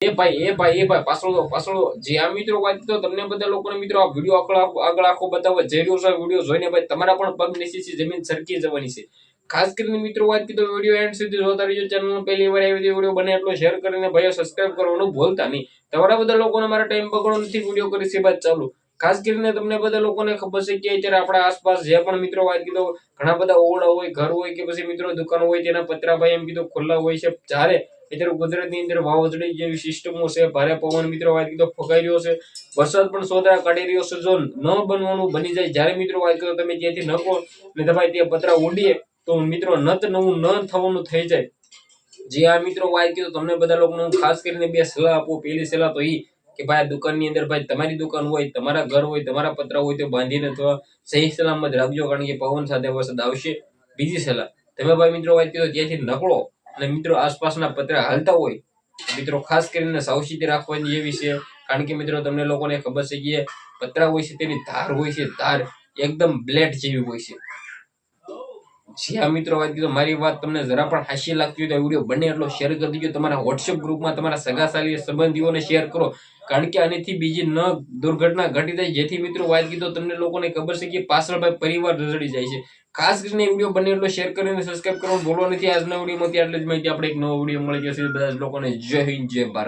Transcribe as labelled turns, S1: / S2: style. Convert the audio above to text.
S1: એ ભાઈ એ ભાઈ એ ભાઈ, પાછળ પાછળ જે આ મિત્રો વાત તમને બધા લોકોને મિત્રો આ વીડિયો આગળ આગળ આખો બતાવો. જે રહ્યો છે વીડિયો જોઈને ભાઈ તમારા પણ પગ નીચે છે, જમીન સરકી જવાની છે. ખાસ કરીને મિત્રો વાત કીધો વીડિયો એન્ડ સુધી જોતા રહીજો. ચેનલ પહેલી વાર આવી વીડિયો બને એટલો શેર કરીને ભાઈઓ સબસ્ક્રાઇબ કરવાનું ભૂલતા નહીં. તમારા બધા લોકોને મારા ટાઈમ બગડો નથી વીડિયો કરી છે બાદ ચાલુ. ખાસ કરીને તમને બધા લોકોને ખબર છે કે અત્યારે આપણા આસપાસ જે પણ મિત્રો વાત કીધો, ઘણા બધા ઓરડા હોય, ઘર હોય કે પછી મિત્રો દુકાન હોય, તેના પતરા ભાઈ એમ કીધું, ખુલ્લા હોય છે. જ્યારે અત્યારે ગુજરાતની અંદર વાવાઝોડી જેવી સિસ્ટમો છે, ભારે પવન મિત્રો વાત કીધો, ફગાઈ રહ્યો છે. વરસાદ પણ સોદરા કાઢી રહ્યો છે. જો ન બનવાનું બની જાય, જ્યારે મિત્રો વાત કરો, તમે ત્યાંથી નકો ને તમારે ત્યાં પતરા ઉડીએ તો મિત્રો નત નવું ન થવાનું થઈ જાય. જે આ મિત્રો વાત કીધું, તમને બધા લોકોને હું ખાસ કરીને બે સલાહ આપું. પહેલી સલાહ તો એ કે ભાઈ, આ દુકાનની અંદર ભાઈ, તમારી દુકાન હોય, તમારા ઘર હોય, તમારા પતરા હોય, તો બાંધીને અથવા સહી સલામત રાખજો, કારણ કે પવન સાથે વરસાદ આવશે. બીજી સલાહ, તમે ભાઈ મિત્રો વાત કીધું, ત્યાંથી નકળો. અને મિત્રો, આસપાસના પતરા હાલતા હોય, મિત્રો, ખાસ કરીને સાવચેતી રાખવાની એવી છે, કારણ કે મિત્રો, તમને લોકોને ખબર છે કે પતરા હોય છે, તેની ધાર હોય છે, ધાર એકદમ બ્લેડ જેવી હોય છે. જ્યાં મિત્રો વાત કીધું, મારી વાત તમને જરા પણ હાસ્ય લાગતી હોય તો વીડિયો બને એટલો શેર કરી દીજો. તમારા વોટ્સએપ ગ્રુપમાં તમારા સગા સાલી સંબંધીઓને શેર કરો. કારણ કે આનેથી બીજી ન દુર્ઘટના ઘટી જાય. જેથી મિત્રો વાત કીધો તમને લોકોને ખબર છે કે પાછળ ભાઈ પરિવાર રઝડી જાય છે. ખાસ કરીને વીડિયો બને એટલો શેર કરીને સબસ્ક્રાઈબ કરવાનું ભૂલો નથી. આજના વિડીયોમાંથી આટલી જ માહિતી આપણે એક નવો વીડિયો મળી જશે. બધા લોકોને જય હિન્દ, જય ભારત.